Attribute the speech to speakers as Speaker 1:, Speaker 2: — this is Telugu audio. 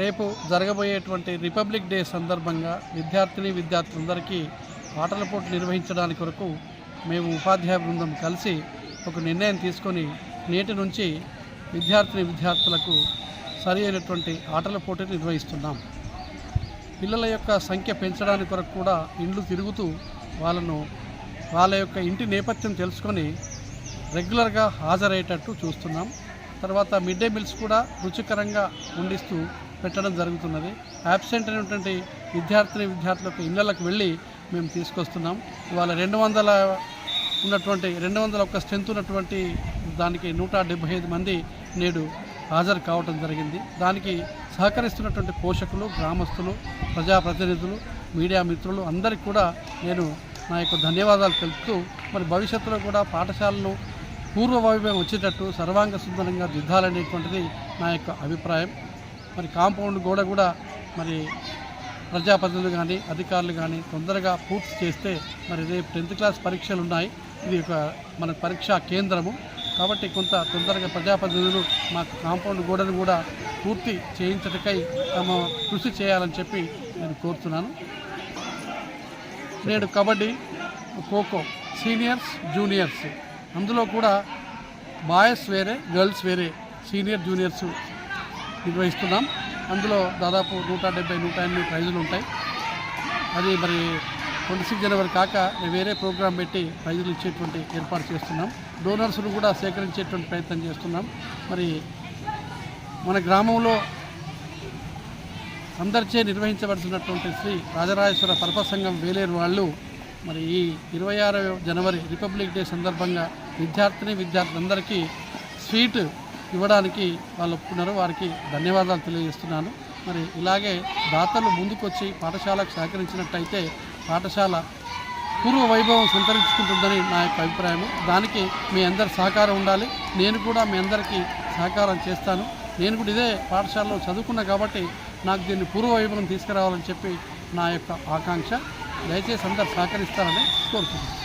Speaker 1: రేపు జరగబోయేటువంటి రిపబ్లిక్ డే సందర్భంగా విద్యార్థిని విద్యార్థులందరికీ ఆటల పోటీ నిర్వహించడానికి కొరకు మేము ఉపాధ్యాయ బృందం కలిసి ఒక నిర్ణయం తీసుకొని నేటి నుంచి విద్యార్థిని విద్యార్థులకు సరి అయినటువంటి ఆటల పోటీ నిర్వహిస్తున్నాం. పిల్లల యొక్క సంఖ్య పెంచడానికి కొరకు కూడా ఇండ్లు తిరుగుతూ వాళ్ళను వాళ్ళ యొక్క ఇంటి నేపథ్యం తెలుసుకొని రెగ్యులర్గా హాజరయ్యేటట్టు చూస్తున్నాం. తర్వాత మిడ్ డే మీల్స్ కూడా రుచికరంగా వండిస్తూ పెట్టడం జరుగుతున్నది. యాబ్సెంట్ అయినటువంటి విద్యార్థిని విద్యార్థులకు ఇళ్ళకు వెళ్ళి మేము తీసుకొస్తున్నాం. ఇవాళ రెండు వందల ఉన్నటువంటి రెండు వందల ఒక్క స్ట్రెంత్ ఉన్నటువంటి దానికి నూట డెబ్బై ఐదు మంది నేడు హాజరు కావటం జరిగింది. దానికి సహకరిస్తున్నటువంటి పోషకులు గ్రామస్తులు ప్రజాప్రతినిధులు మీడియా మిత్రులు అందరికీ కూడా నేను నా యొక్క ధన్యవాదాలు తెలుపుతూ మరి భవిష్యత్తులో కూడా పాఠశాలను పూర్వ వైభవం వచ్చేటట్టు సర్వాంగ సుందరంగా దిద్దాలనేటువంటిది నా యొక్క అభిప్రాయం. మరి కాంపౌండ్ గోడ కూడా మరి ప్రజాప్రతినిధులు కానీ అధికారులు కానీ తొందరగా పూర్తి చేస్తే మరి రేపు టెన్త్ క్లాస్ పరీక్షలు ఉన్నాయి. ఇది ఒక మన పరీక్షా కేంద్రము. కాబట్టి కొంత తొందరగా ప్రజాప్రతినిధులు మా కాంపౌండ్ గోడను కూడా పూర్తి చేయించటకై తమ కృషి చేయాలని చెప్పి నేను కోరుతున్నాను. నేడు కబడ్డీ ఖోఖో సీనియర్స్ జూనియర్స్. అందులో కూడా బాయ్స్ వేరే గర్ల్స్ వేరే సీనియర్ జూనియర్స్ నిర్వహిస్తున్నాం. అందులో దాదాపు నూట డెబ్బై నూట ఎనిమిది ప్రైజులు ఉంటాయి. అది మరి ట్వంటీ సిక్స్ జనవరి కాక వేరే ప్రోగ్రాం పెట్టి ప్రైజులు ఇచ్చేటువంటి ఏర్పాటు చేస్తున్నాం. డోనర్స్ను కూడా సేకరించేటువంటి ప్రయత్నం చేస్తున్నాం. మరి మన గ్రామంలో అందరిచే నిర్వహించవలసినటువంటి శ్రీ రాజరాజేశ్వర పరపసంఘం వేలేరు వాళ్ళు మరి ఈ ఇరవై ఆరవ జనవరి రిపబ్లిక్ డే సందర్భంగా విద్యార్థిని విద్యార్థులందరికీ స్వీట్ ఇవ్వడానికి వాళ్ళు ఒప్పుకున్నారు. వారికి ధన్యవాదాలు తెలియజేస్తున్నాను. మరి ఇలాగే దాతలు ముందుకొచ్చి పాఠశాలకు సహకరించినట్టయితే పాఠశాల పూర్వ వైభవం సంతరించుకుంటుందని నా యొక్క అభిప్రాయం దానికి మీ అందరి సహకారం ఉండాలి. నేను కూడా మీ అందరికీ సహకారం చేస్తాను. నేను కూడా ఇదే పాఠశాలలో చదువుకున్నా కాబట్టి నాకు దీన్ని పూర్వ వైభవం తీసుకురావాలని చెప్పి నా యొక్క ఆకాంక్ష. దయచేసి అందరు సహకరిస్తారని కోరుతున్నాను